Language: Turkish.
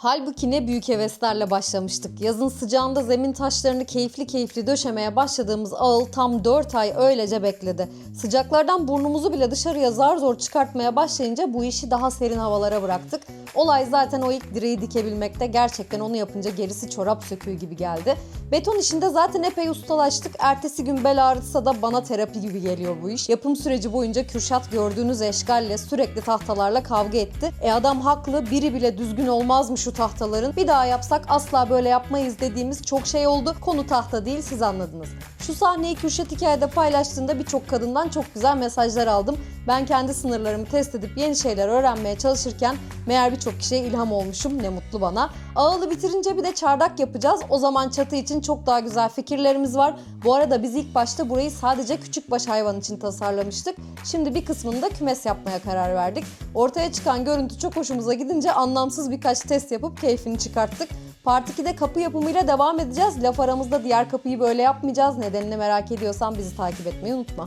Halbuki ne büyük heveslerle başlamıştık. Yazın sıcağında zemin taşlarını keyifli keyifli döşemeye başladığımız ağıl tam 4 ay öylece bekledi. Sıcaklardan burnumuzu bile dışarıya zar zor çıkartmaya başlayınca bu işi daha serin havalara bıraktık. Olay zaten o ilk direği dikebilmekte. Gerçekten onu yapınca gerisi çorap söküğü gibi geldi. Beton işinde zaten epey ustalaştık. Ertesi gün bel ağrıtsa da bana terapi gibi geliyor bu iş. Yapım süreci boyunca Kürşat gördüğünüz eşgalle sürekli tahtalarla kavga etti. E adam haklı biri bile düzgün olmaz mı şu tahtaların? Bir daha yapsak asla böyle yapmayız dediğimiz çok şey oldu. Konu tahta değil siz anladınız. Şu sahneyi Kürşat hikayede paylaştığında birçok kadından çok güzel mesajlar aldım. Ben kendi sınırlarımı test edip yeni şeyler öğrenmeye çalışırken meğer birçok kişiye ilham olmuşum ne mutlu bana. Ağılı bitirince bir de çardak yapacağız. O zaman çatı için çok daha güzel fikirlerimiz var. Bu arada biz ilk başta burayı sadece küçükbaş hayvan için tasarlamıştık. Şimdi bir kısmını da kümes yapmaya karar verdik. Ortaya çıkan görüntü çok hoşumuza gidince anlamsız birkaç test yapıp keyfini çıkarttık. Part 2'de kapı yapımıyla devam edeceğiz. Laf aramızda diğer kapıyı böyle yapmayacağız. Nedenini merak ediyorsan bizi takip etmeyi unutma.